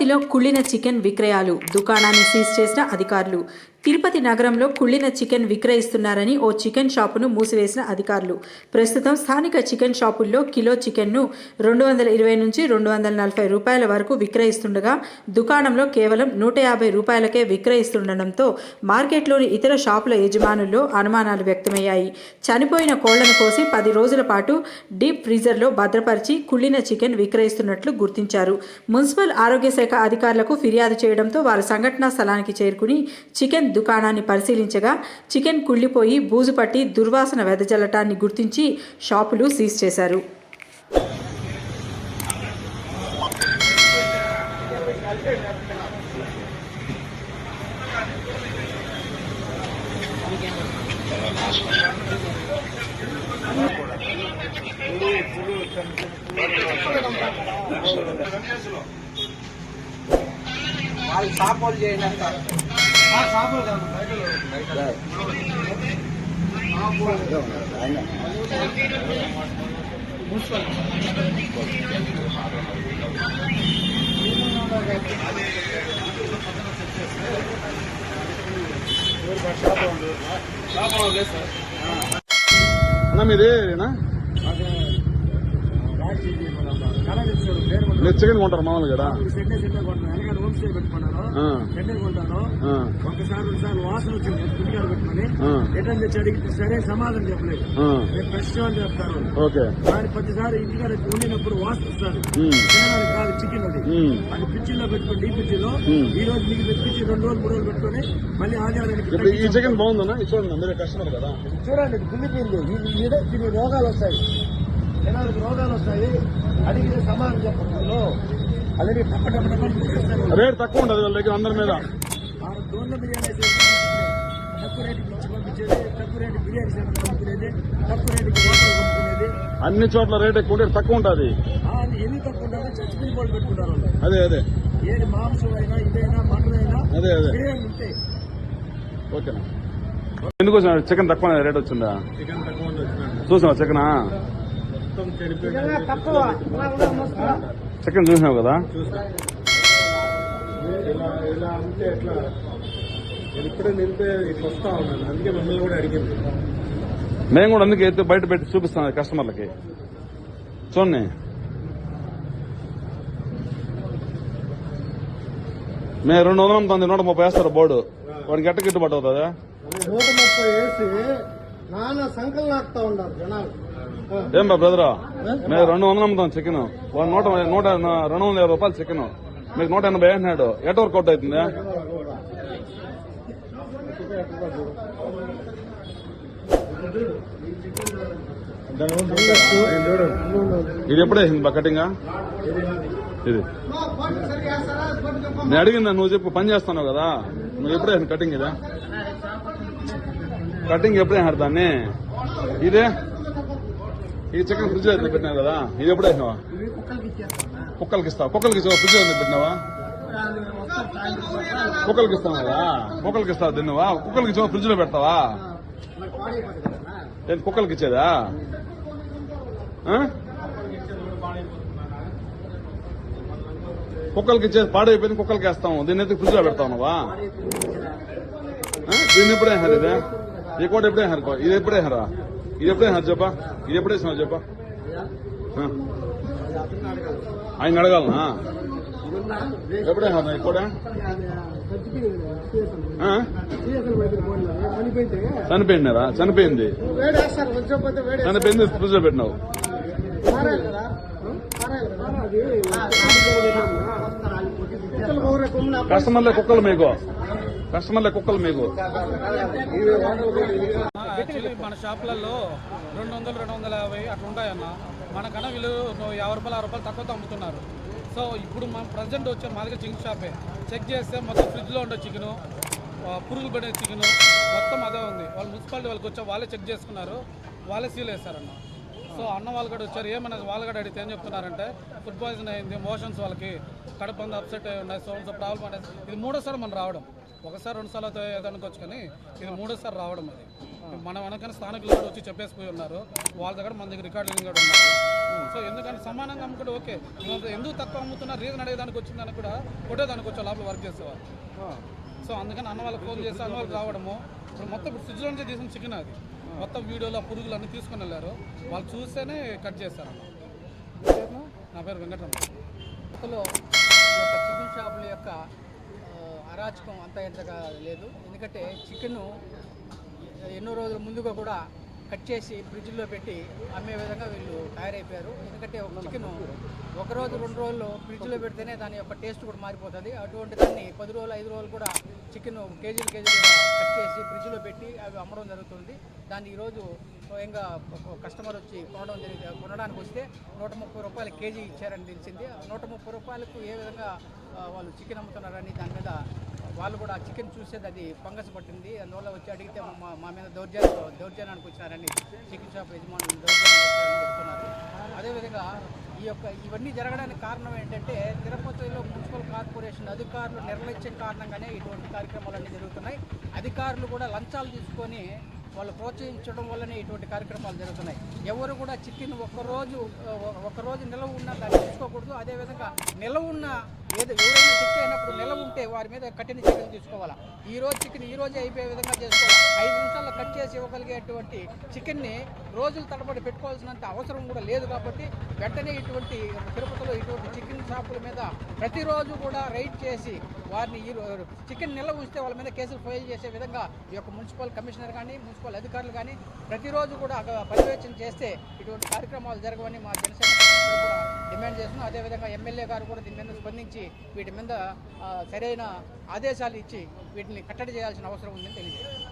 తిరుపతిలో కుళ్ళిన చికెన్ విక్రయాలు దుకాణాన్ని సీజ్ చేసిన అధికారులు. తిరుపతి నగరంలో కుళ్ళిన చికెన్ విక్రయిస్తున్నారని ఓ చికెన్ షాపును మూసివేసిన అధికారులు. ప్రస్తుతం స్థానిక చికెన్ షాపుల్లో కిలో చికెన్ను రెండు వందల ఇరవై నుంచి రెండు వందల నలభై రూపాయల వరకు విక్రయిస్తుండగా దుకాణంలో కేవలం నూట యాభై రూపాయలకే విక్రయిస్తుండటంతో మార్కెట్లోని ఇతర షాపుల యజమానుల్లో అనుమానాలు వ్యక్తమయ్యాయి. చనిపోయిన కోళ్ళను కోసి పది రోజుల పాటు డీప్ ఫ్రీజర్లో భద్రపరిచి కుళ్ళిన చికెన్ విక్రయిస్తున్నట్లు గుర్తించారు. మున్సిపల్ ఆరోగ్య శాఖ అధికారులకు ఫిర్యాదు చేయడంతో వారు సంఘటనా స్థలానికి చేరుకుని చికెన్ దుకాణాన్ని పరిశీలించగా చికెన్ కుళ్ళిపోయి బూజు పట్టి దుర్వాసన వెదజల్లటాన్ని గుర్తించి షాపులు సీజ్ చేశారు. వాళ్ళు షాప్ వాళ్ళు చేయండి అంటారు అన్న మీదేనా మీరు చికెన్ కొంటారు మామూలుగా హోమ్ స్టే పెట్టుకున్నాను ఒకసారి వాసన వచ్చింది. పుట్టికారు పెట్టుకుని. రిటర్న్ తెచ్చి అడిగితే సరే సమాధానం చెప్పలేదు. అని చెప్తారు. ఓకే. దాని ప్రతిసారి ఇంటికాడ వండినప్పుడు వాసన తినడానికి కాదు చికెన్ అది. పిచ్చిలో పిచ్చిలో Hmm. ఈ రోజు మీకు పిచ్చి రెండు రోజులు మూడు రోజులు పెట్టుకొని మళ్ళీ ఆదివారానికి ఈ చికెన్ బాగుందన్నా? చూడండి మీరే కస్టమర్ కదా. చూడండి ఇది కుళ్ళిపోయింది. దీని రోగాలు వస్తాయి. జనాలకు రోగాలు వస్తాయి. అడిగితే సమాధానం చెప్పకుండా రేట్ తక్కువ ఉండదు వీళ్ళ దగ్గర అందరి మీద బిర్యానీ అన్ని చోట్ల రేట్ ఎక్కువ ఉంటే తక్కువ ఉంటుంది అదే అదే మాంసం అయినా అదే అదే ఓకేనా ఎందుకు వచ్చిన చికెన్ తక్కువ రేట్ వచ్చిందా చికెన్ చూసావా చికెనా మొత్తం చికెన్ చూసినావు కదా? మేము కూడా అందుకే బయట పెట్టి చూపిస్తాను కస్టమర్లకి. చూడండి. మేము రెండు వందల తొమ్మిది నూట ముప్పై వేస్తారు బోర్డు. వాడికి ఎట్ట గిట్టుబాటు అవుతుందా? నూట ముప్పై వేసి నానా సంకల్ నాకుతా ఉన్నారు జనాలు. ఏం బా బ్రదరా? మేము రెండు వందలు అమ్ముతాం చికెన్ వాడు నూట నూట రెండు వందల యాభై రూపాయలు చికెన్ మీకు నూట ఎనభై అంటున్నాడు. ఎట వర్కౌట్ అవుట్ అవుతుంది? ఇది ఎప్పుడు వేసింది బా కటింగ్ ఇది. నేను అడిగిందా నువ్వు చెప్పు పని చేస్తాను కదా. నువ్వు ఎప్పుడే కటింగ్ ఇదా కటింగ్ ఎప్పుడే దాన్ని? ఇదే? ఈ చికెన్ ఫ్రిడ్జ్లో పెట్టినావు కదా? ఇది ఎప్పుడు వేసినావా? కుక్కలకి ఇస్తావు? కుక్కలకి ఇస్తావు? ఫ్రిడ్జ్లో పెట్టినావా? కుక్కలకి ఇస్తావు కదా? కుక్కలకి ఇస్తావు? తిన్నావా? కుక్కలకి ఇచ్చావా? ఫ్రిడ్జ్లో పెడతావా ఏంటి కుక్కలకి ఇచ్చేదా? కుక్కలకి ఇచ్చేది పాడైపోయింది కుక్కలకి వేస్తాము. దీన్ని అయితే ఫ్రిడ్జ్లో పెడతావు నువ్వా? దీన్ని ఎప్పుడే హరి ఇదే? ఈ కోట ఎప్పుడే హరి ఇది ఎప్పుడే హరా ఇది ఎప్పుడే హరి చెప్పా? ఇది ఎప్పుడే వేసినావు చెప్పా. ఆయన అడగాలనా? ఎప్పుడే? కోట ఆ? చనిపోయిందిరా చనిపోయింది. చనిపోయింది ఫ్రిడ్జ్లో పెట్టినావు కస్టమర్లే కుక్కలు మీకు. కస్టమర్లే కుక్కలు మీకు. మన షాపులలో రెండు వందలు రెండు వందల యాభై అట్లా ఉంటాయన్న. మనకన్నా వీళ్ళు యాభై రూపాయలు ఆరు రూపాయలు తక్కువతో అమ్ముతున్నారు. సో ఇప్పుడు మనం ప్రజెంట్ వచ్చే మా దగ్గర చికెన్ షాపే చెక్ చేస్తే మొత్తం ఫ్రిడ్జ్లో ఉండే చికెను పురుగులు పడే చికెను మొత్తం అదే ఉంది. వాళ్ళు మున్సిపాలిటీ వాళ్ళకి వచ్చి వాళ్ళే చెక్ చేసుకున్నారు. వాళ్ళే సీల్ వేస్తారన్న సో అన్న వాళ్ళు కూడా వచ్చారు. ఏమన్నా వాళ్ళు కూడా అడిగితే ఏం చెప్తున్నారంటే ఫుడ్ పాయిజన్ అయింది మోషన్స్ వాళ్ళకి. కడుపు అంతా అప్సెట్ అయి ఉన్నాయి సో సో ప్రాబ్లం అనేది ఇది మూడోసారి మనం రావడం. ఒకసారి రెండు సార్లు అయితే కానీ ఇది మూడోసారి రావడం అది. మన వెనకనే స్థానికులు కూడా వచ్చి చెప్పేసిపోయి ఉన్నారు. వాళ్ళ దగ్గర మన దగ్గర రికార్డింగ్ కూడా ఉన్నారు. సో ఎందుకంటే సమానంగా అమ్ముకుంటే ఓకే. ఎందుకు తక్కువ అమ్ముతున్నా రీజన్ అడిగేదానికి వచ్చిందని కూడా కొట్టేదానికి వచ్చే లోపల వర్క్ చేసేవారు సో అందుకని అన్న వాళ్ళకి ఫోన్ చేసి అన్న వాళ్ళకి రావడము. ఇప్పుడు మొత్తం ఇప్పుడు ఫ్రిడ్జ్లో చేసిన తీసిన చికెన్ అది. మొత్తం వీడియోలో పురుగులు అన్నీ తీసుకొని వెళ్ళారు. వాళ్ళు చూస్తేనే కట్ చేశారు. నా పేరు వెంకటరమణ. అసలు చికెన్ షాపుల యొక్క అరాచకం అంత ఎంతగా లేదు. ఎందుకంటే చికెన్ ఎన్నో రోజుల ముందుగా కూడా కట్ చేసి ఫ్రిడ్జ్లో పెట్టి అమ్మే విధంగా వీళ్ళు తయారైపోయారు. ఎందుకంటే ఒక చికెన్ ఒక రోజు రెండు రోజులు ఫ్రిడ్జ్లో పెడితేనే దాని యొక్క టేస్ట్ కూడా మారిపోతుంది. అటువంటి దాన్ని పది రోజులు ఐదు రోజులు కూడా చికెన్ కేజీలు కేజీలు కట్ చేసి ఫ్రిడ్జ్లో పెట్టి అవి అమ్మడం జరుగుతుంది. దాన్ని ఈరోజు స్వయంగా కస్టమర్ వచ్చి కొనడం జరిగింది కొనడానికి వస్తే నూట ముప్పై రూపాయలు కేజీ ఇచ్చారని తెలిసింది. ఆ నూట ముప్పై రూపాయలకు ఏ విధంగా వాళ్ళు చికెన్ అమ్ముతున్నారని దాని మీద వాళ్ళు కూడా ఆ చికెన్ చూసేది అది ఫంగస్ పట్టింది. అందువల్ల వచ్చి అడిగితే మా మా మీద దౌర్జన్యం దౌర్జన్యానికి వచ్చినారని చికెన్ షాప్ యజమానులు దౌర్జన్యం చెప్తున్నారు. అదేవిధంగా ఈ యొక్క ఇవన్నీ జరగడానికి కారణం ఏంటంటే తిరుపతిలో మున్సిపల్ కార్పొరేషన్ అధికారులు నిర్లక్ష్యం కారణంగానే ఇటువంటి కార్యక్రమాలన్నీ జరుగుతున్నాయి. అధికారులు కూడా లంచాలు తీసుకొని వాళ్ళు ప్రోత్సహించడం వల్లనే ఇటువంటి కార్యక్రమాలు జరుగుతున్నాయి. ఎవరు కూడా చికెన్ ఒక్కరోజు ఒకరోజు నిలవ ఉన్న దాన్ని తీసుకోకూడదు. అదేవిధంగా నిలవ ఉన్న ఏదో ఎవరైనా చెక్ అయినప్పుడు నిలవ ఉంటే వారి మీద కఠిన చర్యలు తీసుకోవాలా? ఈ రోజు చికెన్ ఈ రోజే అయిపోయే విధంగా చేసుకోవాలి? ఐదు నిమిషాల్లో కట్ చేసి ఇవ్వగలిగేటువంటి చికెన్ని రోజుల తరబడి పెట్టుకోవాల్సినంత అవసరం కూడా లేదు కాబట్టి వెంటనే ఇటువంటి తిరుపతిలో ఇటువంటి చికెన్ షాపుల మీద ప్రతిరోజు కూడా రైడ్ చేసి వారిని ఈ చికెన్ నిల్వ ఉంచితే వాళ్ళ మీద కేసులు ఫైల్ చేసే విధంగా ఈ యొక్క మున్సిపల్ కమిషనర్ కానీ మున్సిపల్ అధికారులు కానీ ప్రతిరోజు కూడా అగ- పర్యవేక్షణ చేస్తే ఇటువంటి కార్యక్రమాలు జరగవని మా జనసేన కూడా డిమాండ్ చేస్తున్నాం అదేవిధంగా ఎమ్మెల్యే గారు కూడా దీని మీద స్పందించి వీటి మీద ఆ, సరైన ఆదేశాలు ఇచ్చి వీటిని కట్టడి చేయాల్సిన అవసరం ఉందని తెలియజేయాలి